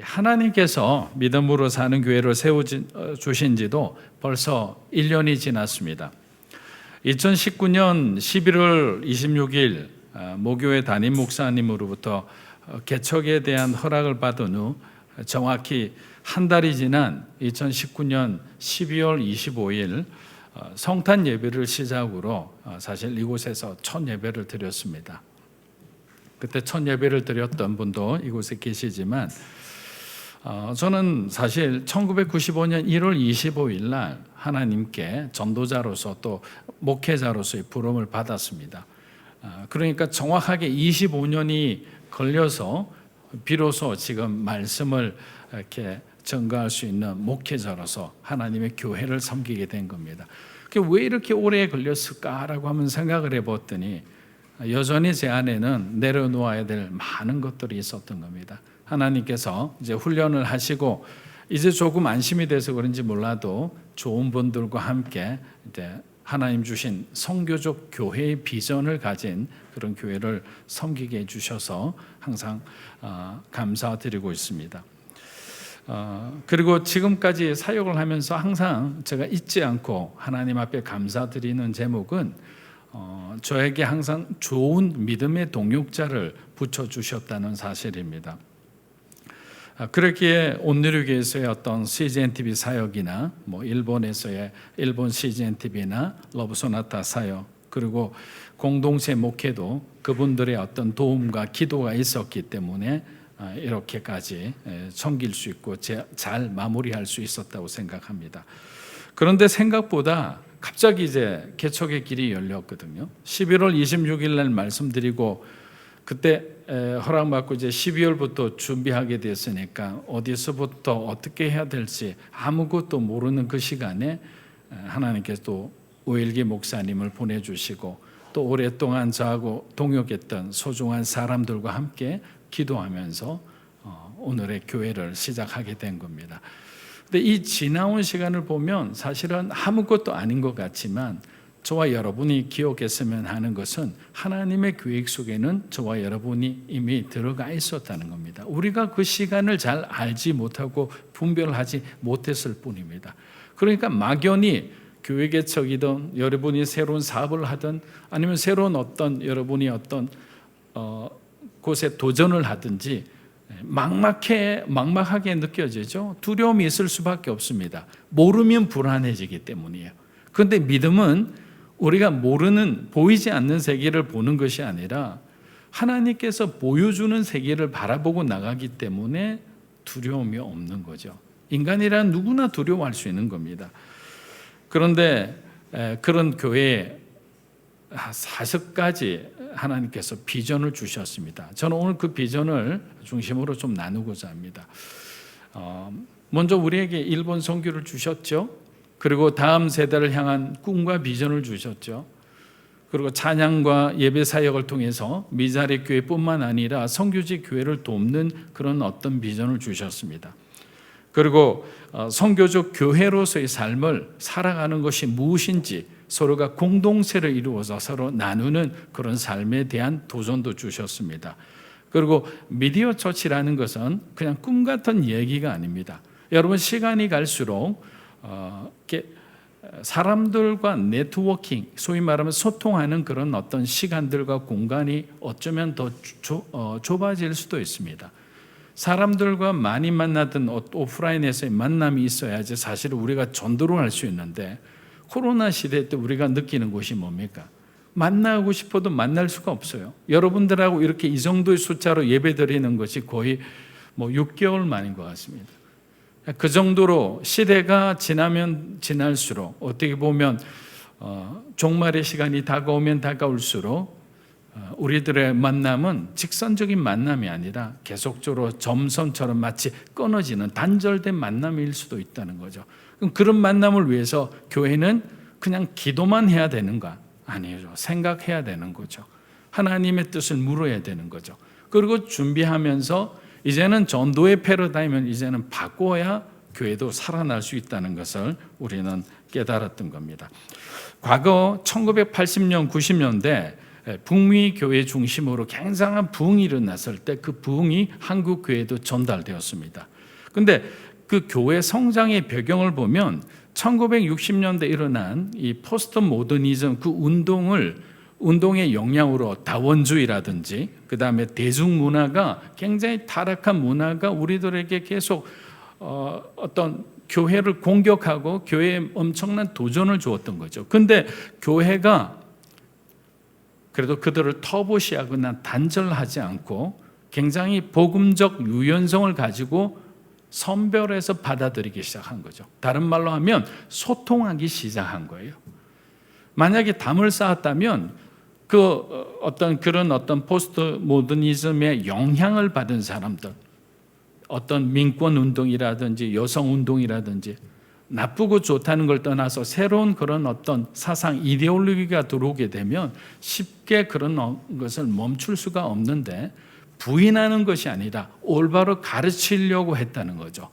하나님께서 믿음으로 사는 교회를 세워 주신 지도 벌써 1년이 지났습니다. 2019년 11월 26일 아, 모교회 담임 목사님으로부터 어, 개척에 대한 허락을 받은 후 정확히 한 달이 지난 2019년 12월 25일 어, 성탄 예배를 시작으로 어, 사실 이곳에서 첫 예배를 드렸습니다. 그때 첫 예배를 드렸던 분도 이곳에 계시지만 어, 저는 사실 1995년 1월 25일 날 하나님께 전도자로서 또 목회자로서의 부름을 받았습니다. 어, 그러니까 정확하게 25년이 걸려서 비로소 지금 말씀을 이렇게 전가할 수 있는 목회자로서 하나님의 교회를 섬기게 된 겁니다. 왜 이렇게 오래 걸렸을까라고 한번 생각을 해봤더니 여전히 제 안에는 내려놓아야 될 많은 것들이 있었던 겁니다. 하나님께서 이제 훈련을 하시고 이제 조금 안심이 돼서 그런지 몰라도 좋은 분들과 함께 이제 하나님 주신 성교적 교회의 비전을 가진 그런 교회를 섬기게 해주셔서 항상 어, 감사드리고 있습니다. 어, 그리고 지금까지 사역을 하면서 항상 제가 잊지 않고 하나님 앞에 감사드리는 제목은 어, 저에게 항상 좋은 믿음의 동역자를 붙여주셨다는 사실입니다. 아, 그렇기에 온누리교에서의 어떤 CGN TV 사역이나 뭐 일본에서의 일본 CGN TV나 러브소나타 사역 그리고 공동체 목회도 그분들의 어떤 도움과 기도가 있었기 때문에 아, 이렇게까지 섬길 수 있고 잘 마무리할 수 있었다고 생각합니다. 그런데 생각보다 갑자기 이제 개척의 길이 열렸거든요. 11월 26일 날 말씀드리고 그때 허락받고 이제 12월부터 준비하게 됐으니까 어디서부터 어떻게 해야 될지 아무것도 모르는 그 시간에 하나님께서 또 오일기 목사님을 보내주시고 또 오랫동안 저하고 동역했던 소중한 사람들과 함께 기도하면서 어, 오늘의 교회를 시작하게 된 겁니다. 근데 이 지나온 시간을 보면 사실은 아무것도 아닌 것 같지만 저와 여러분이 기억했으면 하는 것은 하나님의 계획 속에는 저와 여러분이 이미 들어가 있었다는 겁니다. 우리가 그 시간을 잘 알지 못하고 분별하지 못했을 뿐입니다. 그러니까 막연히 교회 개척이든 여러분이 새로운 사업을 하든 아니면 새로운 어떤 여러분이 어떤 어, 곳에 도전을 하든지 막막해 막막하게 느껴지죠. 두려움이 있을 수밖에 없습니다. 모르면 불안해지기 때문이에요. 그런데 믿음은 우리가 모르는 보이지 않는 세계를 보는 것이 아니라 하나님께서 보여주는 세계를 바라보고 나가기 때문에 두려움이 없는 거죠. 인간이란 누구나 두려워할 수 있는 겁니다. 그런데 그런 교회에 다섯 가지 하나님께서 비전을 주셨습니다. 저는 오늘 그 비전을 중심으로 좀 나누고자 합니다. 어, 먼저 우리에게 일본 선교를 주셨죠. 그리고 다음 세대를 향한 꿈과 비전을 주셨죠. 그리고 찬양과 예배 사역을 통해서 미자리 교회뿐만 아니라 성교지 교회를 돕는 그런 어떤 비전을 주셨습니다. 그리고 어, 성교적 교회로서의 삶을 살아가는 것이 무엇인지 서로가 공동체를 이루어서 서로 나누는 그런 삶에 대한 도전도 주셨습니다. 그리고 미디어 처치라는 것은 그냥 꿈 같은 얘기가 아닙니다. 여러분 시간이 갈수록 어, 사람들과 네트워킹, 소위 말하면 소통하는 그런 어떤 시간들과 공간이 어쩌면 더 조, 어, 좁아질 수도 있습니다. 사람들과 많이 만나던 오프라인에서의 만남이 있어야지 사실 우리가 전도를 할 수 있는데 코로나 시대 때 우리가 느끼는 것이 뭡니까? 만나고 싶어도 만날 수가 없어요. 여러분들하고 이렇게 이 정도의 숫자로 예배 드리는 것이 거의 뭐 6개월 만인 것 같습니다. 그 정도로 시대가 지나면 지날수록 어떻게 보면 어, 종말의 시간이 다가오면 다가올수록 어, 우리들의 만남은 직선적인 만남이 아니라 계속적으로 점선처럼 마치 끊어지는 단절된 만남일 수도 있다는 거죠. 그럼 그런 만남을 위해서 교회는 그냥 기도만 해야 되는가? 아니죠. 생각해야 되는 거죠. 하나님의 뜻을 물어야 되는 거죠. 그리고 준비하면서 이제는 전도의 패러다임을 이제는 바꿔야 교회도 살아날 수 있다는 것을 우리는 깨달았던 겁니다. 과거 1980년, 90년대 예, 북미 교회 중심으로 굉장한 부흥이 일어났을 때 그 부흥이 한국 교회도 전달되었습니다. 근데 그 교회 성장의 배경을 보면 1960년대 일어난 이 포스트 모더니즘 그 운동을 운동의 영향으로 다원주의라든지 그 다음에 대중문화가 굉장히 타락한 문화가 우리들에게 계속 어, 어떤 교회를 공격하고 교회에 엄청난 도전을 주었던 거죠. 근데 교회가 그래도 그들을 터부시하거나 단절하지 않고 굉장히 복음적 유연성을 가지고 선별해서 받아들이기 시작한 거죠. 다른 말로 하면 소통하기 시작한 거예요. 만약에 담을 쌓았다면 그 어떤 그런 어떤 포스트 모더니즘의 영향을 받은 사람들 어떤 민권 운동이라든지 여성 운동이라든지 나쁘고 좋다는 걸 떠나서 새로운 그런 어떤 사상 이데올로기가 들어오게 되면 쉽게 그런 어- 것을 멈출 수가 없는데 부인하는 것이 아니라 올바로 가르치려고 했다는 거죠.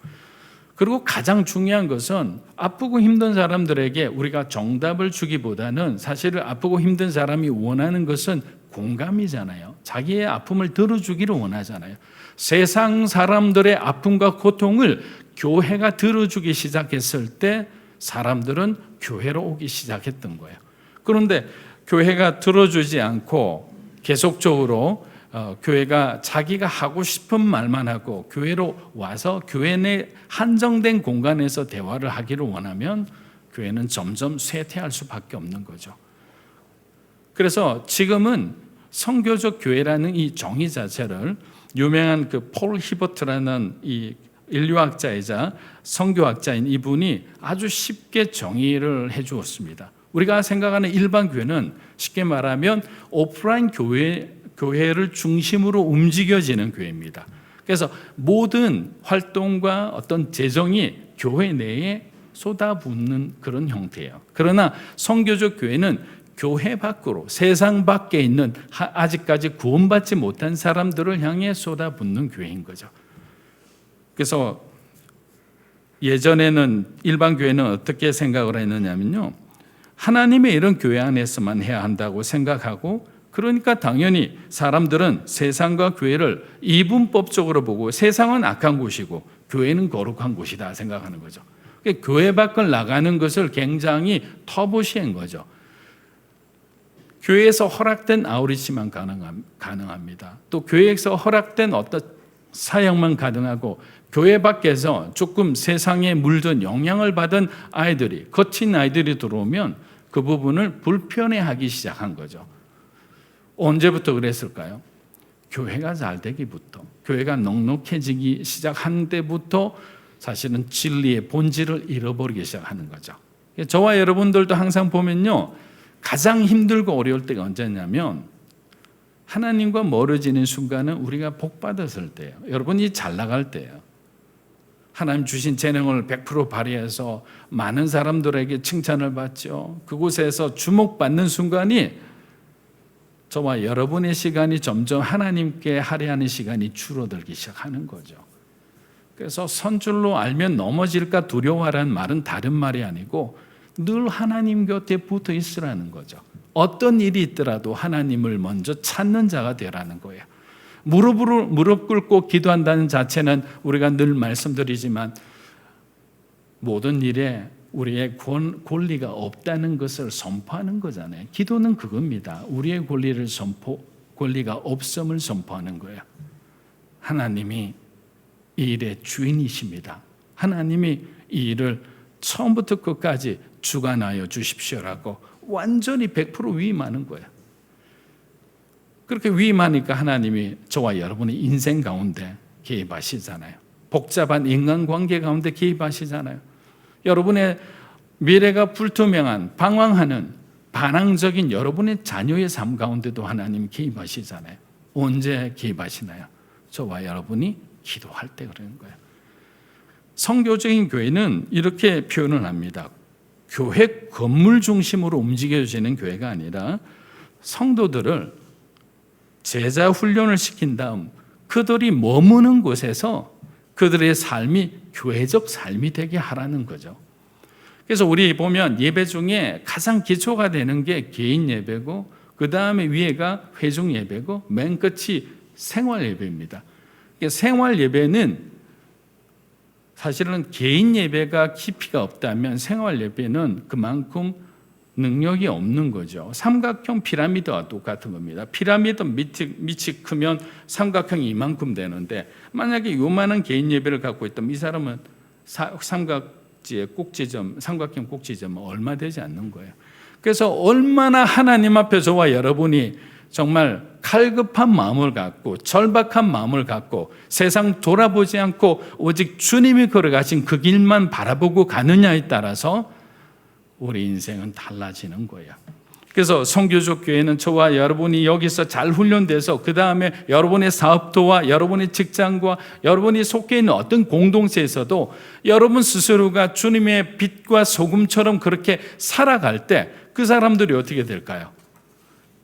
그리고 가장 중요한 것은 아프고 힘든 사람들에게 우리가 정답을 주기보다는 사실은 아프고 힘든 사람이 원하는 것은 공감이잖아요. 자기의 아픔을 들어주기를 원하잖아요. 세상 사람들의 아픔과 고통을 교회가 들어주기 시작했을 때 사람들은 교회로 오기 시작했던 거예요. 그런데 교회가 들어주지 않고 계속적으로 어, 교회가 자기가 하고 싶은 말만 하고 교회로 와서 교회 내 한정된 공간에서 대화를 하기를 원하면 교회는 점점 쇠퇴할 수밖에 없는 거죠. 그래서 지금은 성교적 교회라는 이 정의 자체를 유명한 그 폴 히버트라는 이 인류학자이자 성교학자인 이분이 아주 쉽게 정의를 해 주었습니다. 우리가 생각하는 일반 교회는 쉽게 말하면 오프라인 교회 교회를 중심으로 움직여지는 교회입니다. 그래서 모든 활동과 어떤 재정이 교회 내에 쏟아붓는 그런 형태예요. 그러나 성교적 교회는 교회 밖으로 세상 밖에 있는 하- 아직까지 구원받지 못한 사람들을 향해 쏟아붓는 교회인 거죠. 그래서 예전에는 일반 교회는 어떻게 생각을 했느냐면요. 하나님의 이런 교회 안에서만 해야 한다고 생각하고 그러니까 당연히 사람들은 세상과 교회를 이분법적으로 보고 세상은 악한 곳이고 교회는 거룩한 곳이다 생각하는 거죠. 그러니까 교회 밖을 나가는 것을 굉장히 터부시한 거죠. 교회에서 허락된 아우리치만 가능합니다. 또 교회에서 허락된 어떤 사역만 가능하고 교회 밖에서 조금 세상에 물든 영향을 받은 아이들이 거친 아이들이 들어오면 그 부분을 불편해하기 시작한 거죠. 언제부터 그랬을까요? 교회가 잘 되기부터 교회가 넉넉해지기 시작한 때부터 사실은 진리의 본질을 잃어버리기 시작하는 거죠. 저와 여러분들도 항상 보면요. 가장 힘들고 어려울 때가 언제냐면 하나님과 멀어지는 순간은 우리가 복 받았을 때예요. 여러분이 잘 나갈 때예요. 하나님 주신 재능을 100% 발휘해서 많은 사람들에게 칭찬을 받죠. 그곳에서 주목받는 순간이 저와 여러분의 시간이 점점 하나님께 할애하는 시간이 줄어들기 시작하는 거죠. 그래서 선줄로 알면 넘어질까 두려워하라는 말은 다른 말이 아니고 늘 하나님 곁에 붙어 있으라는 거죠. 어떤 일이 있더라도 하나님을 먼저 찾는 자가 되라는 거예요. 무릎으로 무릎 꿇고 기도한다는 자체는 우리가 늘 말씀드리지만 모든 일에 우리의 권, 권리가 없다는 것을 선포하는 거잖아요. 기도는 그겁니다. 우리의 권리를 선포 권리가 없음을 선포하는 거예요. 하나님이 이 일의 주인이십니다. 하나님이 이 일을 처음부터 끝까지 주관하여 주십시오라고 완전히 100% 위임하는 거예요. 그렇게 위임하니까 하나님이 저와 여러분의 인생 가운데 개입하시잖아요. 복잡한 인간관계 가운데 개입하시잖아요. 여러분의 미래가 불투명한 방황하는 반항적인 여러분의 자녀의 삶 가운데도 하나님 개입하시잖아요. 언제 개입하시나요? 저와 여러분이 기도할 때 그러는 거예요. 성교적인 교회는 이렇게 표현을 합니다. 교회 건물 중심으로 움직여지는 교회가 아니라 성도들을 제자 훈련을 시킨 다음 그들이 머무는 곳에서 그들의 삶이 교회적 삶이 되게 하라는 거죠. 그래서 우리 보면 예배 중에 가장 기초가 되는 게 개인 예배고 그 다음에 위에가 회중 예배고 맨 끝이 생활 예배입니다. 이게 생활 예배는 사실은 개인 예배가 깊이가 없다면 생활 예배는 그만큼 능력이 없는 거죠. 삼각형 피라미드와 똑같은 겁니다. 피라미드 밑이, 밑이 크면 삼각형이 이만큼 되는데 만약에 요만한 개인 예배를 갖고 있다면 이 사람은 사, 삼각지의 꼭지점, 삼각형 꼭지점은 얼마 되지 않는 거예요. 그래서 얼마나 하나님 앞에 저와 여러분이 정말 칼급한 마음을 갖고 절박한 마음을 갖고 세상 돌아보지 않고 오직 주님이 걸어가신 그 길만 바라보고 가느냐에 따라서 우리 인생은 달라지는 거예요. 그래서 성교적 교회는 저와 여러분이 여기서 잘 훈련돼서 그 다음에 여러분의 사업도와 여러분의 직장과 여러분이 속해 있는 어떤 공동체에서도 여러분 스스로가 주님의 빛과 소금처럼 그렇게 살아갈 때 그 사람들이 어떻게 될까요?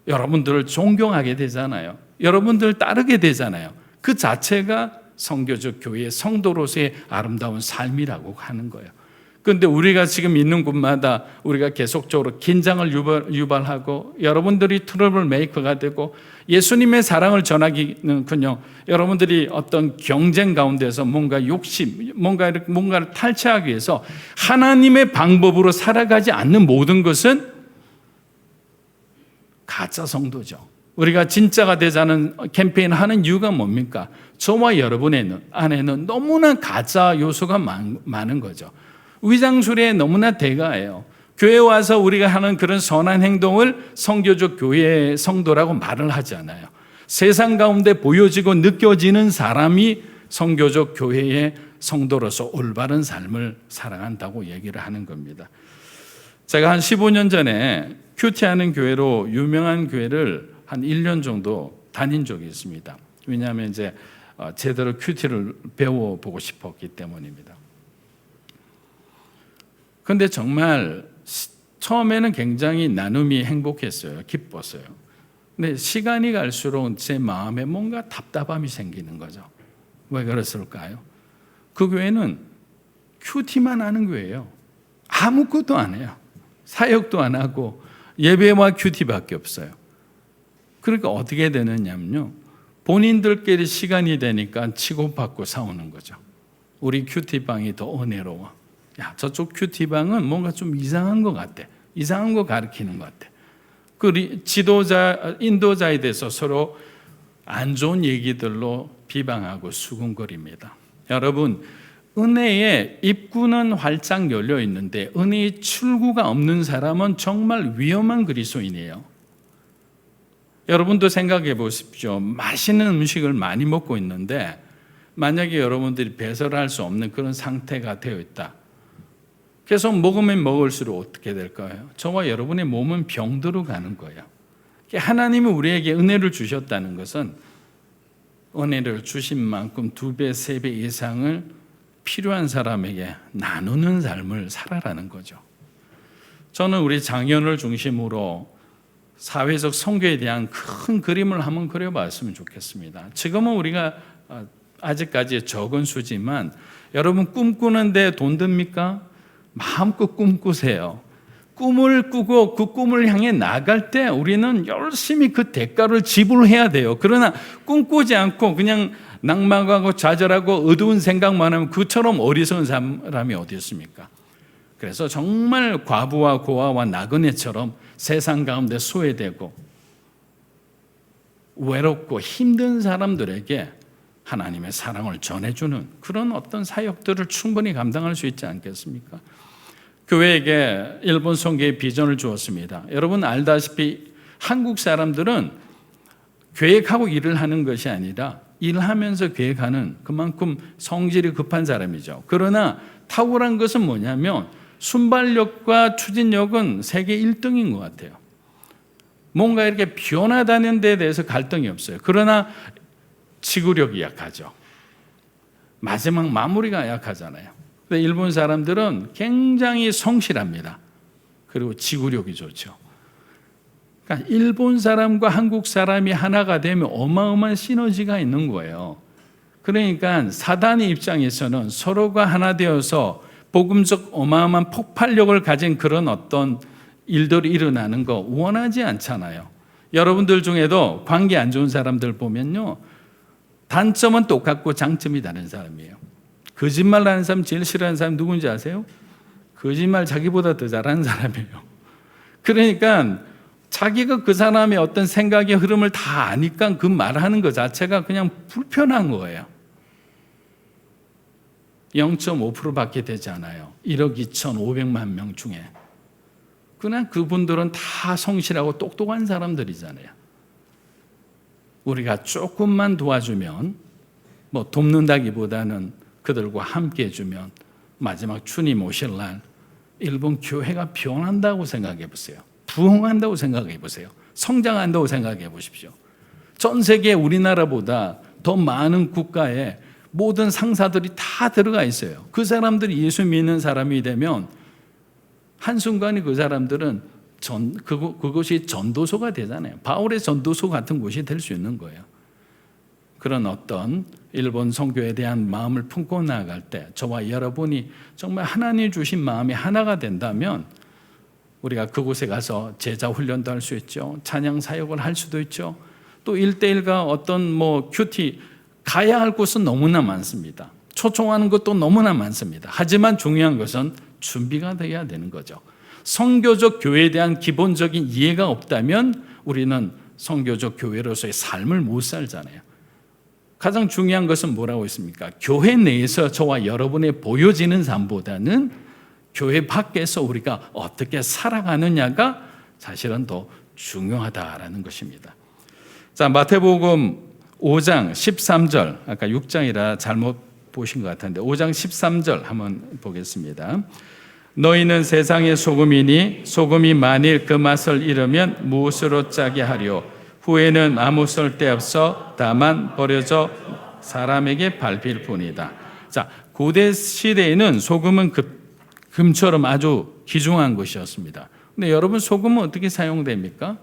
여러분들을 존경하게 되잖아요. 여러분들 따르게 되잖아요. 그 자체가 성교적 교회의 성도로서의 아름다운 삶이라고 하는 거예요. 그런데 우리가 지금 있는 곳마다 우리가 계속적으로 긴장을 유발, 하고 여러분들이 트러블 메이커가 되고 예수님의 사랑을 전하기는 그냥 여러분들이 어떤 경쟁 가운데서 뭔가 욕심, 뭔가 뭔가를 탈취하기 위해서 하나님의 방법으로 살아가지 않는 모든 것은 가짜 성도죠. 우리가 진짜가 되자는 캠페인 하는 이유가 뭡니까? 저와 여러분의 안에는 너무나 가짜 요소가 많은 거죠. 위장술에 너무나 대가예요. 교회 와서 우리가 하는 그런 선한 행동을 성교적 교회의 성도라고 말을 하지 않아요. 세상 가운데 보여지고 느껴지는 사람이 성교적 교회의 성도로서 올바른 삶을 살아간다고 얘기를 하는 겁니다. 제가 한 15년 전에 큐티하는 교회로 유명한 교회를 한 1년 정도 다닌 적이 있습니다. 왜냐하면 이제 어, 제대로 큐티를 배워보고 싶었기 때문입니다. 그런데 정말 처음에는 굉장히 나눔이 행복했어요. 기뻤어요. 근데 시간이 갈수록 제 마음에 뭔가 답답함이 생기는 거죠. 왜 그랬을까요? 그 교회는 큐티만 하는 교회예요. 아무것도 안 해요. 사역도 안 하고 예배와 큐티밖에 없어요. 그러니까 어떻게 되느냐면요. 본인들끼리 시간이 되니까 치고받고 싸우는 거죠. 우리 큐티방이 더 은혜로워. 야, 저쪽 큐티방은 뭔가 좀 이상한 것 같아. 이상한 거 가르치는 것 같아. 그 지도자, 인도자에 대해서 서로 안 좋은 얘기들로 비방하고 수군거립니다. 여러분, 은혜의 입구는 활짝 열려 있는데 은혜의 출구가 없는 사람은 정말 위험한 그리스도인이에요. 여러분도 생각해 보십시오. 맛있는 음식을 많이 먹고 있는데 만약에 여러분들이 배설할 수 없는 그런 상태가 되어 있다. 계속 먹으면 먹을수록 어떻게 될까요? 저와 여러분의 몸은 병들어 가는 거예요. 하나님이 우리에게 은혜를 주셨다는 것은 은혜를 주신 만큼 두 배, 세 배 이상을 필요한 사람에게 나누는 삶을 살아라는 거죠. 저는 우리 장년을 중심으로 사회적 성교에 대한 큰 그림을 한번 그려봤으면 좋겠습니다. 지금은 우리가 어, 아직까지 적은 수지만 여러분 꿈꾸는데 돈 듭니까? 마음껏 꿈꾸세요. 꿈을 꾸고 그 꿈을 향해 나갈 때 우리는 열심히 그 대가를 지불해야 돼요. 그러나 꿈꾸지 않고 그냥 낭만하고 좌절하고 어두운 생각만 하면 그처럼 어리석은 사람이 어디 있습니까? 그래서 정말 과부와 고아와 나그네처럼 세상 가운데 소외되고 외롭고 힘든 사람들에게 하나님의 사랑을 전해주는 그런 어떤 사역들을 충분히 감당할 수 있지 않겠습니까? 교회에게 일본 성교의 비전을 주었습니다. 여러분 알다시피 한국 사람들은 계획하고 일을 하는 것이 아니라 일하면서 계획하는 그만큼 성질이 급한 사람이죠. 그러나 탁월한 것은 뭐냐면 순발력과 추진력은 세계 1등인 것 같아요. 뭔가 이렇게 변화다는 데 대해서 갈등이 없어요. 그러나 지구력이 약하죠. 마지막 마무리가 약하잖아요. 일본 사람들은 굉장히 성실합니다. 그리고 지구력이 좋죠. 그러니까 일본 사람과 한국 사람이 하나가 되면 어마어마한 시너지가 있는 거예요. 그러니까 사단의 입장에서는 서로가 하나 되어서 복음적 어마어마한 폭발력을 가진 그런 어떤 일들이 일어나는 거 원하지 않잖아요. 여러분들 중에도 관계 안 좋은 사람들 보면요. 단점은 똑같고 장점이 다른 사람이에요. 거짓말 하는 사람 제일 싫어하는 사람 누군지 아세요? 거짓말 자기보다 더 잘하는 사람이에요. 그러니까 자기가 그 사람의 어떤 생각의 흐름을 다 아니까 그 말하는 것 자체가 그냥 불편한 거예요. 0.5%밖에 되지 않아요. 1억 2,500만 명 중에. 그냥 그분들은 다 성실하고 똑똑한 사람들이잖아요. 우리가 조금만 도와주면 뭐 돕는다기보다는 그들과 함께 해주면 마지막 주님 오실 날 일본 교회가 변한다고 생각해 보세요. 부흥한다고 생각해 보세요. 성장한다고 생각해 보십시오. 전 세계 우리나라보다 더 많은 국가에 모든 상사들이 다 들어가 있어요. 그 사람들이 예수 믿는 사람이 되면 한순간에 그 사람들은 전, 그곳, 그곳이 전도소가 되잖아요. 바울의 전도소 같은 곳이 될 수 있는 거예요. 그런 어떤 일본 선교에 대한 마음을 품고 나아갈 때 저와 여러분이 정말 하나님 주신 마음이 하나가 된다면 우리가 그곳에 가서 제자 훈련도 할 수 있죠. 찬양 사역을 할 수도 있죠. 또 1대1과 어떤 뭐 큐티 가야 할 곳은 너무나 많습니다. 초청하는 것도 너무나 많습니다. 하지만 중요한 것은 준비가 되어야 되는 거죠. 성교적 교회에 대한 기본적인 이해가 없다면 우리는 성교적 교회로서의 삶을 못 살잖아요. 가장 중요한 것은 뭐라고 있습니까? 교회 내에서 저와 여러분의 보여지는 삶보다는 교회 밖에서 우리가 어떻게 살아가느냐가 사실은 더 중요하다라는 것입니다. 자, 마태복음 5장 13절, 아까 6장이라 잘못 보신 것 같은데 5장 13절 한번 보겠습니다. 너희는 세상의 소금이니 소금이 만일 그 맛을 잃으면 무엇으로 짜게 하리요 후에는 아무 쓸데 없어 다만 버려져 사람에게 밟힐 뿐이다. 자, 고대 시대에는 소금은 금, 금처럼 아주 귀중한 것이었습니다. 근데 여러분 소금은 어떻게 사용됩니까?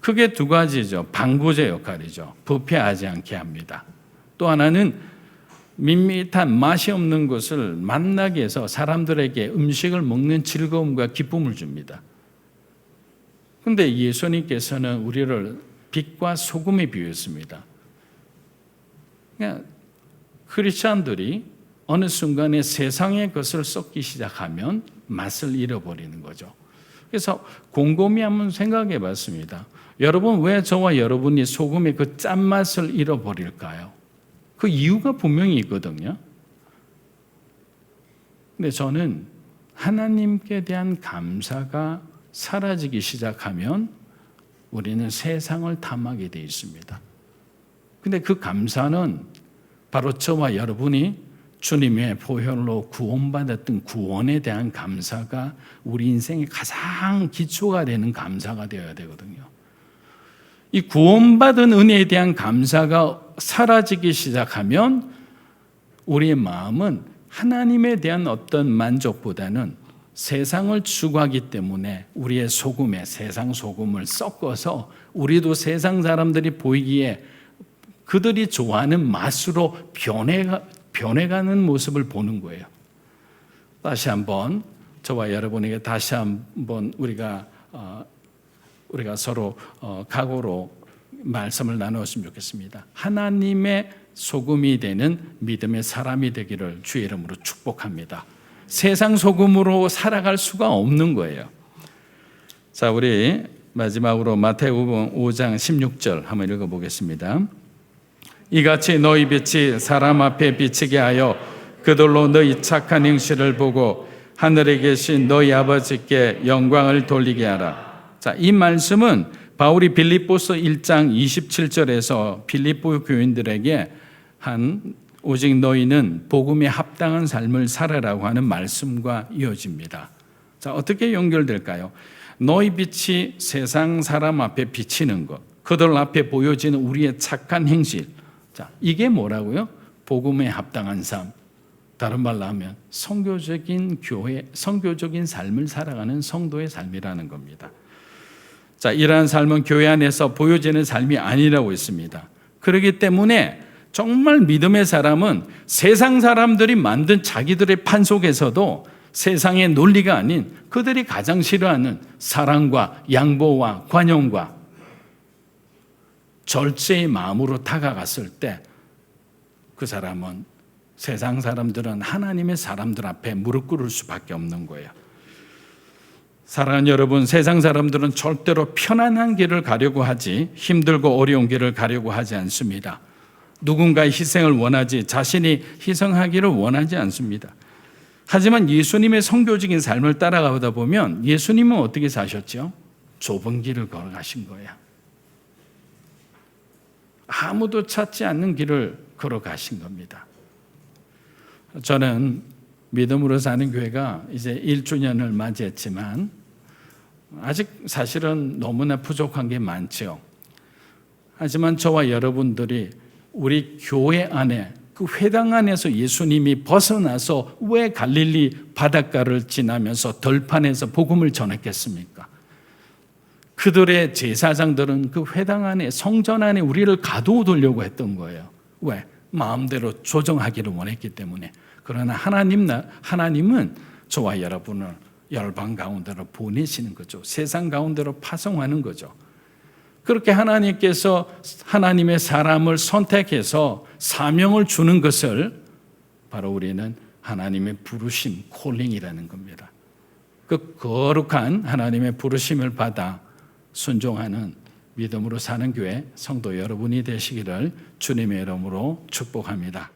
크게 두 가지죠. 방부제 역할이죠. 부패하지 않게 합니다. 또 하나는 밋밋한 맛이 없는 것을 만나게 해서 사람들에게 음식을 먹는 즐거움과 기쁨을 줍니다. 근데 예수님께서는 우리를 빛과 소금에 비유했습니다. 그러니까 크리스찬들이 어느 순간에 세상의 것을 썩기 시작하면 맛을 잃어버리는 거죠. 그래서 곰곰이 한번 생각해 봤습니다. 여러분, 왜 저와 여러분이 소금의 그 짠맛을 잃어버릴까요? 그 이유가 분명히 있거든요. 근데 저는 하나님께 대한 감사가 사라지기 시작하면 우리는 세상을 탐하게 되어 있습니다. 근데 그 감사는 바로 저와 여러분이 주님의 보혈로 구원받았던 구원에 대한 감사가 우리 인생의 가장 기초가 되는 감사가 되어야 되거든요. 이 구원받은 은혜에 대한 감사가 사라지기 시작하면 우리의 마음은 하나님에 대한 어떤 만족보다는 세상을 추구하기 때문에 우리의 소금에 세상 소금을 섞어서 우리도 세상 사람들이 보이기에 그들이 좋아하는 맛으로 변해가, 변해가는 모습을 보는 거예요. 다시 한번 저와 여러분에게 다시 한번 우리가 어, 우리가 서로 어, 각오로 말씀을 나누었으면 좋겠습니다. 하나님의 소금이 되는 믿음의 사람이 되기를 주의 이름으로 축복합니다. 세상 소금으로 살아갈 수가 없는 거예요. 자, 우리 마지막으로 마태복음 5장 16절 한번 읽어 보겠습니다. 이같이 너희 빛이 사람 앞에 비치게 하여 그들로 너희 착한 행실을 보고 하늘에 계신 너희 아버지께 영광을 돌리게 하라. 자, 이 말씀은 바울이 빌립보서 1장 27절에서 빌립보 교인들에게 한 오직 너희는 복음에 합당한 삶을 살아라고 하는 말씀과 이어집니다. 자, 어떻게 연결될까요? 너희 빛이 세상 사람 앞에 비치는 것, 그들 앞에 보여지는 우리의 착한 행실. 자, 이게 뭐라고요? 복음에 합당한 삶. 다른 말로 하면 성교적인 교회, 성교적인 삶을 살아가는 성도의 삶이라는 겁니다. 자, 이러한 삶은 교회 안에서 보여지는 삶이 아니라고 했습니다. 그렇기 때문에 정말 믿음의 사람은 세상 사람들이 만든 자기들의 판 속에서도 세상의 논리가 아닌 그들이 가장 싫어하는 사랑과 양보와 관용과 절제의 마음으로 다가갔을 때 그 사람은 세상 사람들은 하나님의 사람들 앞에 무릎 꿇을 수밖에 없는 거예요. 사랑하는 여러분, 세상 사람들은 절대로 편안한 길을 가려고 하지 힘들고 어려운 길을 가려고 하지 않습니다. 누군가의 희생을 원하지 자신이 희생하기를 원하지 않습니다. 하지만 예수님의 성교적인 삶을 따라가다 보면 예수님은 어떻게 사셨죠? 좁은 길을 걸어가신 거예요. 아무도 찾지 않는 길을 걸어가신 겁니다. 저는 믿음으로 사는 교회가 이제 1주년을 맞이했지만 아직 사실은 너무나 부족한 게 많죠. 하지만 저와 여러분들이 우리 교회 안에 그 회당 안에서 예수님이 벗어나서 왜 갈릴리 바닷가를 지나면서 들판에서 복음을 전했겠습니까? 그들의 제사장들은 그 회당 안에 성전 안에 우리를 가두어두려고 했던 거예요. 왜? 마음대로 조정하기를 원했기 때문에. 그러나 하나님 하나님은 저와 여러분을 열방 가운데로 보내시는 거죠. 세상 가운데로 파송하는 거죠. 그렇게 하나님께서 하나님의 사람을 선택해서 사명을 주는 것을 바로 우리는 하나님의 부르심, 콜링이라는 겁니다. 그 거룩한 하나님의 부르심을 받아 순종하는 믿음으로 사는 교회 성도 여러분이 되시기를 주님의 이름으로 축복합니다.